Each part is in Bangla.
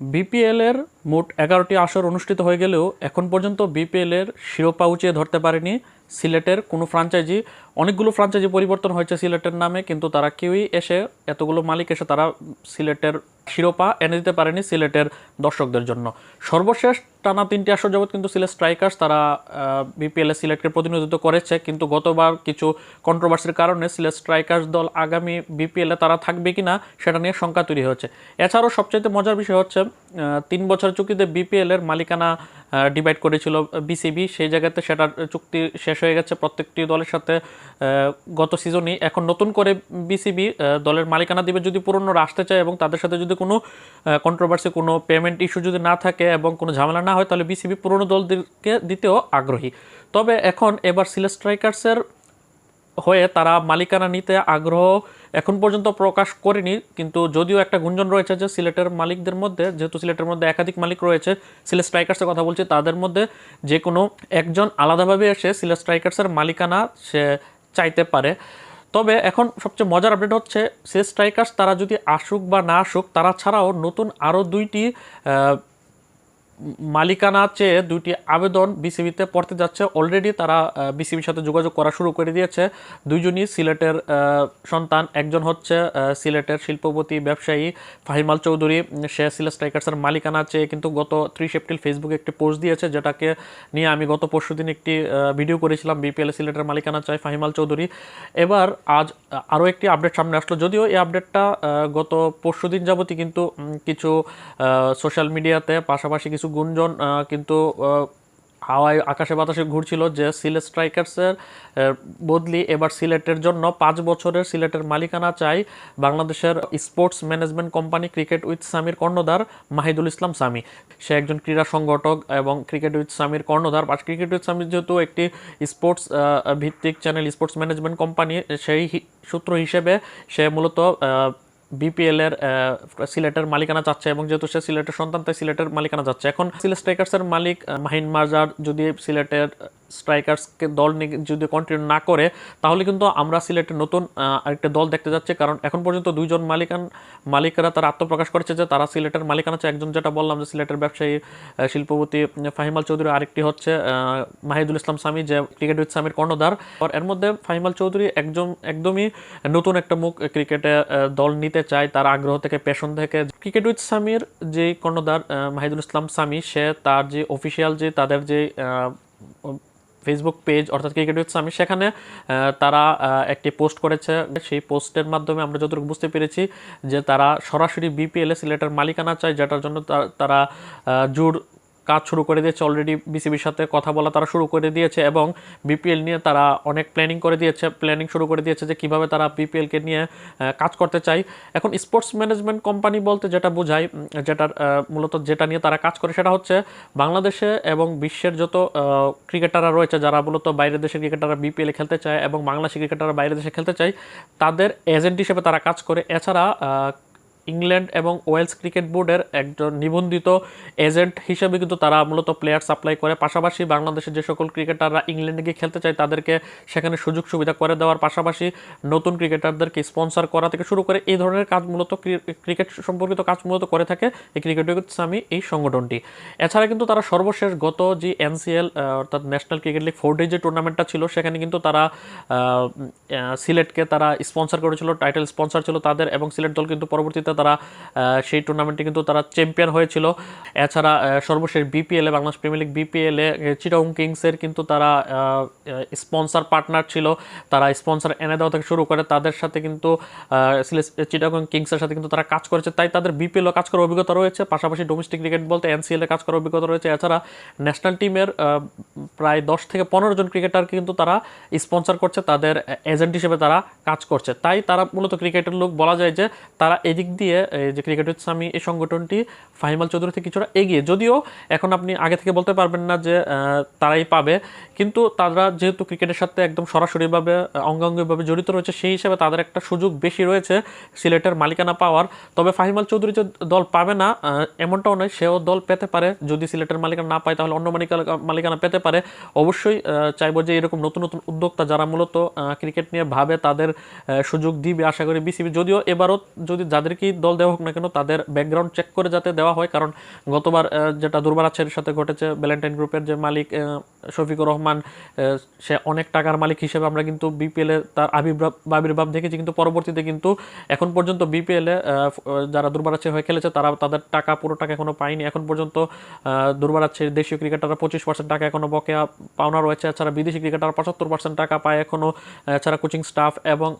বিপিএল এর মোট এগারোটি আসর অনুষ্ঠিত হয়ে গেলেও এখন পর্যন্ত বিপিএল এর শিরোপা উঁচিয়ে ধরতে পারেনি সিলেটের কোনো ফ্রাঞ্চাইজি অনেকগুলো ফ্রাঞ্চাইজি পরিবর্তন হয়েছে সিলেটের নামে, কিন্তু তারা কেউই এসে এতগুলো মালিক এসে তারা সিলেটের শিরোপা এনে দিতে পারেনি সিলেটের দর্শকদের জন্য। সর্বশেষ টানা তিনটি আসর যাবৎ কিন্তু সিলেট স্ট্রাইকার্স তারা বিপিএল সিলেটকে প্রতিনিধিত্ব করেছে, কিন্তু গতবার কিছু কন্ট্রোভার্সির কারণে সিলেট স্ট্রাইকার্স দল আগামী বিপিএলে তারা থাকবে কিনা সেটা নিয়ে শঙ্কা তৈরি হয়েছে। এছাড়াও সবচেয়ে মজার বিষয় হচ্ছে তিন বছর চুক্তিতে বিপিএলের মালিকানা ডিভাইড করেছিল বিসিবি সেই জায়গাতে সেটার চুক্তি শেষ হয়ে গেছে প্রত্যেকটি দলের সাথে। গত সিজনই এখন নতুন করে বিসিবি দলের মালিকানা দিবে যদি পুরনোরা আসতে চায় এবং তাদের সাথে যদি কোনো কন্ট্রোভার্সি কোনো পেমেন্ট ইস্যু যদি না থাকে এবং কোনো ঝামেলা না হয়, তাহলে বিসিবি পুরনো দলদেরকে দিতেও আগ্রহী। তবে এখন এবার সিলেট স্ট্রাইকার্সের হয়ে তারা মালিকানা নিতে আগ্রহ এখন পর্যন্ত প্রকাশ করেনি, কিন্তু যদিও একটা গুঞ্জন রয়েছে যে সিলেটের মালিকদের মধ্যে, যেহেতু সিলেটের মধ্যে একাধিক মালিক রয়েছে, সিলেট স্ট্রাইকার্সের কথা বলছি, তাদের মধ্যে যে কোনো একজন আলাদাভাবে এসে সিলেট স্ট্রাইকার্সের মালিকানা সে চাইতে পারে। তবে এখন সবচেয়ে মজার আপডেট হচ্ছে, সিলেট স্ট্রাইকার্স তারা যদি আসুক বা না আসুক, তারা ছাড়াও নতুন আরও দুইটি মালিকানা চেয়ে দুইটি আবেদন বিসিবিতে পড়তে যাচ্ছে। অলরেডি তারা বিসিবির সাথে যোগাযোগ করা শুরু করে দিয়েছে। দুইজনই সিলেটের সন্তান। একজন হচ্ছে সিলেটের শিল্পপতি, ব্যবসায়ী ফাহিমাল চৌধুরী। সে সিলেট স্ট্রাইকার্সের মালিকানা চেয়ে কিন্তু গত ত্রিশ এপ্রিল ফেসবুকে একটি পোস্ট দিয়েছে, যেটাকে নিয়ে আমি গত পরশু দিন একটি ভিডিও করেছিলাম বিপিএল সিলেটের মালিকানা চায় ফাহিমাল চৌধুরী। এবার আজ আরও একটি আপডেট সামনে আসলো। যদিও এই আপডেটটা গত পরশু দিন যাবতই কিন্তু কিছু সোশ্যাল মিডিয়াতে পাশাপাশি কিছু গুঞ্জন কিন্তু হাওয়ায় আকাশে বাতাসে ঘুরছিল যে সিলেট স্ট্রাইকার্সের বদলি এবার সিলেটের জন্য। পাঁচ বছরের সিলেটের মালিকানা চাই বাংলাদেশের sports management company cricket with Samir কর্ণধার, মাহিদুল ইসলাম সামি। সে একজন ক্রীড়া সংগঠক এবং ক্রিকেট উইথ সামির কর্ণধার। আর ক্রিকেট উইথ সামির যেহেতু একটি স্পোর্টস ভিত্তিক চ্যানেল, স্পোর্টস ম্যানেজমেন্ট কোম্পানি, সেই সূত্র হিসেবে সে মূলত আহ, বিপিএল এর সিলেটের মালিকানা চাচ্ছে এবং যেহেতু সে সিলেটের সন্তান তাই সিলেটের মালিকানা যাচ্ছে। এখন সিলেট স্ট্রাইকার্সের মালিক মাহিন মার্জার যদি সিলেটের স্ট্রাইকার্সকে দল যদি কন্টিনিউ না করে, তাহলে কিন্তু আমরা সিলেটের নতুন আরেকটা দল দেখতে যাচ্ছি। কারণ এখন পর্যন্ত দুইজন মালিকান, মালিকরা তারা আত্মপ্রকাশ করেছে যে তারা সিলেটের মালিকানা আছে একজন যেটা বললাম যে সিলেটের ব্যবসায়ী শিল্পপতি ফাহিমাল চৌধুরী, আরেকটি হচ্ছে মাহিদুল ইসলাম সামি যে ক্রিকেট উইথ সামির কর্ণধার। এর মধ্যে ফাহিমাল চৌধুরী একজন, একদমই নতুন একটা মুখ ক্রিকেটে দল নিতে চায়। তার আগ্রহ থেকে পেশন থেকে। ক্রিকেট উইথ সামির যে কর্ণধার মাহিদুল ইসলাম সামি সে তার যে অফিসিয়াল যে তাদের যে ফেসবুক পেজ অর্থাৎ ক্রিকেট উইথ সামি সেখানে তারা একটি পোস্ট করেছে। সেই পোস্টের মাধ্যমে আমরা যতটুকু বুঝতে পেরেছি যে তারা সরাসরি বিপিএলএ সিলেটের মালিকানা চায়, যেটার জন্য তারা জোর কাজ শুরু করে দিয়েছে অলরেডি বিসিবির সাথে কথা বলা তারা শুরু করে দিয়েছে এবং বিপিএল নিয়ে তারা অনেক প্ল্যানিং করে দিয়েছে প্ল্যানিং শুরু করে দিয়েছে যে কীভাবে তারা বিপিএলকে নিয়ে কাজ করতে চায়। এখন স্পোর্টস ম্যানেজমেন্ট কোম্পানি বলতে যেটা বোঝায় যেটার মূলত যেটা নিয়ে তারা কাজ করে সেটা হচ্ছে বাংলাদেশে এবং বিশ্বের যত ক্রিকেটাররা রয়েছে, যারা মূলত বাইরের দেশের ক্রিকেটাররা বিপিএলে খেলতে চায় এবং বাংলাদেশি ক্রিকেটাররা বাইরের দেশে খেলতে চায়, তাদের এজেন্ট হিসেবে তারা কাজ করে। এছাড়া ইংল্যান্ড এবং ওয়েলস ক্রিকেট বোর্ডের একজন নিবন্ধিত এজেন্ট হিসেবে কিন্তু তারা মূলত প্লেয়ার সাপ্লাই করে। পাশাপাশি বাংলাদেশের যে সকল ক্রিকেটাররা ইংল্যান্ডে গিয়ে খেলতে চায়, তাদেরকে সেখানে সুযোগ সুবিধা করে দেওয়ার পাশাপাশি নতুন ক্রিকেটারদেরকে স্পন্সর করা থেকে শুরু করে এই ধরনের কাজ মূলত ক্রিকেট সম্পর্কিত কাজ মূলত করে থাকে এই ক্রিকেট সামি এই সংগঠনটি। এছাড়া কিন্তু তারা সর্বশেষ গত যে এনসিএল অর্থাৎ national cricket league four day যে টুর্নামেন্টটা ছিল, সেখানে কিন্তু তারা সিলেটকে তারা স্পন্সর করেছিল টাইটেল স্পন্সর ছিল তাদের এবং সিলেট দল কিন্তু পরবর্তীতে তারা সেই টুর্নামেন্টে কিন্তু তারা চ্যাম্পিয়ন হয়েছিল। এছাড়া সর্বশেষ বিপিএলে বাংলাদেশ প্রিমিয়ার লিগ বিপিএলে চিটাং কিংসের কিন্তু তারা স্পন্সর পার্টনার ছিল। তারা স্পন্সর এনে দেওয়া থেকে শুরু করে তাদের সাথে কিন্তু চিটাগং কিংসের সাথে কিন্তু তারা কাজ করেছে। তাই তাদের বিপিএলও কাজ করার অভিজ্ঞতা রয়েছে। পাশাপাশি ডোমেস্টিক ক্রিকেট বলতে এনসিএল কাজ করার অভিজ্ঞতা রয়েছে। এছাড়া ন্যাশনাল টিমের প্রায় দশ থেকে পনেরো জন ক্রিকেটারকে কিন্তু তারা স্পন্সর করছে। তাদের এজেন্ট হিসেবে তারা কাজ করছে। তাই তারা মূলত ক্রিকেটের লোক বলা যায় যে তারা এদিক দিয়ে এই যে ক্রিকেট উইথ সামি এই সংগঠনটি ফাহিমাল চৌধুরী থেকে কিছুটা এগিয়ে। যদিও এখন আপনি আগে থেকে বলতে পারবেন না যে তারাই পাবে, কিন্তু তারা যেহেতু ক্রিকেটের সাথে একদম সরাসরিভাবে অঙ্গাঙ্গিভাবে জড়িত রয়েছে, সেই হিসেবে তাদের একটা সুযোগ বেশি রয়েছে সিলেটের মালিকানা পাওয়ার। তবে ফাহিমাল চৌধুরী যে দল পাবে না এমনটাও নয়, সেও দল পেতে পারে। যদি সিলেটের মালিকানা না পায়, তাহলে অন্য মালিকানা মালিকানা পেতে পারে। অবশ্যই চাইব যে এরকম নতুন নতুন উদ্যোক্তা যারা মূলত ক্রিকেট নিয়ে ভাবে, তাদের সুযোগ দিবে, আশা করি বিসিবি। যদিও এবারও যদি, যাদেরকেই দল দেওয়া হোক না কেন, তাদের ব্যাকগ্রাউন্ড চেক করে যাতে দেওয়া হয়। কারণ গতবার যেটা যেটা দুর্বারাচ্ছের সাথে ঘটেছে ভ্যালেন্টাইন গ্রুপের যে মালিক শফিকুর রহমান সে অনেক টাকার মালিক হিসেবে আমরা কিন্তু বিপিএল তার আবির্ভাব আবির্ভাব দেখেছি। কিন্তু পরবর্তীতে কিন্তু এখন পর্যন্ত বিপিএলে যারা দুর্বারাচ্ছের হয়ে খেলেছে, তারা তাদের টাকা, পুরো টাকা এখনও পায়নি। এখন পর্যন্ত দুর্বারাচ্ছের দেশীয় ক্রিকেটাররা পঁচিশ পার্সেন্ট টাকা এখনও বকেয়া পাওনা রয়েছে। এছাড়া বিদেশি ক্রিকেটার পঁচাত্তর পার্সেন্ট টাকা পায় এখনও এছাড়া কোচিং স্টাফ এবং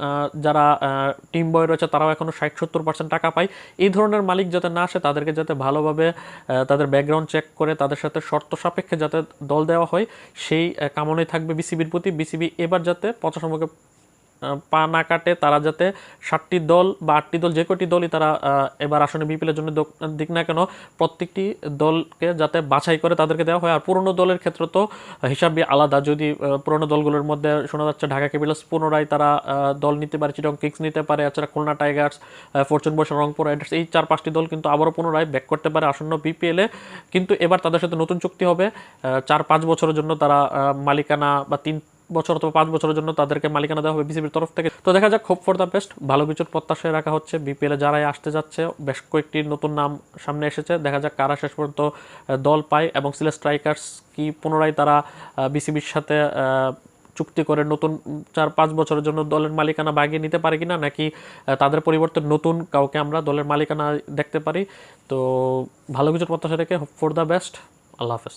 যারা টিম বয় রয়েছে, তারাও এখনও ষাট সত্তর পার্সেন্ট টাকা পায়। এই ধরনের মালিক যাতে না আসে তাদেরকে যাতে ভালোভাবে তাদের ব্যাকগ্রাউন্ড চেক করে তাদের সাথে শর্ত সাপেক্ষে যাতে দল দেওয়া হয় সেই কামনাই থাকবে বিসিবির প্রতি। বিসিবি এবার যাতে আহ, পা না কাটে, তারা যাতে ষাটটি দল বা আটটি দল, যে কটি দলই তারা এবার আসনে বিপিএলের জন্য দিক না কেন, প্রত্যেকটি দলকে যাতে বাছাই করে তাদেরকে দেওয়া হয়। আর পুরনো দলের ক্ষেত্রে তো হিসাবে আলাদা। যদি পুরনো দলগুলোর মধ্যে শোনা যাচ্ছে ঢাকা ক্যাপিটালস পুনরায় তারা দল নিতে পারে, চিটং কিংস নিতে পারে, এছাড়া খুলনা টাইগার্স ফরচুন বয়স রংপুর রাইডার্স, এই চার পাঁচটি দল কিন্তু আবারও পুনরায় ব্যাক করতে পারে আসন্ন বিপিএলে। কিন্তু এবার তাদের সাথে নতুন চুক্তি হবে। চার পাঁচ বছরের জন্য তারা মালিকানা বা তিন বছর অথবা পাঁচ বছরের জন্য তাদেরকে মালিকানা দেওয়া হবে বিসিবির তরফ থেকে। তো দেখা যাক হোপ ফর দ্য বেস্ট ভালো কিছুর প্রত্যাশায় রাখা হচ্ছে। বিপিএলে যারাই আসতে যাচ্ছে, বেশ কয়েকটি নতুন নাম সামনে এসেছে। দেখা যাক কারা শেষ পর্যন্ত দল পায় এবং সিলেট স্ট্রাইকার্স কি পুনরায় তারা বিসিবির সাথে চুক্তি করে নতুন চার পাঁচ বছরের জন্য দলের মালিকানা বাগিয়ে নিতে পারে কিনা, নাকি তাদের পরিবর্তে নতুন কাউকে আমরা দলের মালিকানা দেখতে পারি। তো ভালো কিছুর প্রত্যাশা রেখে হোপ ফর দ্য বেস্ট আল্লাহ হাফেজ।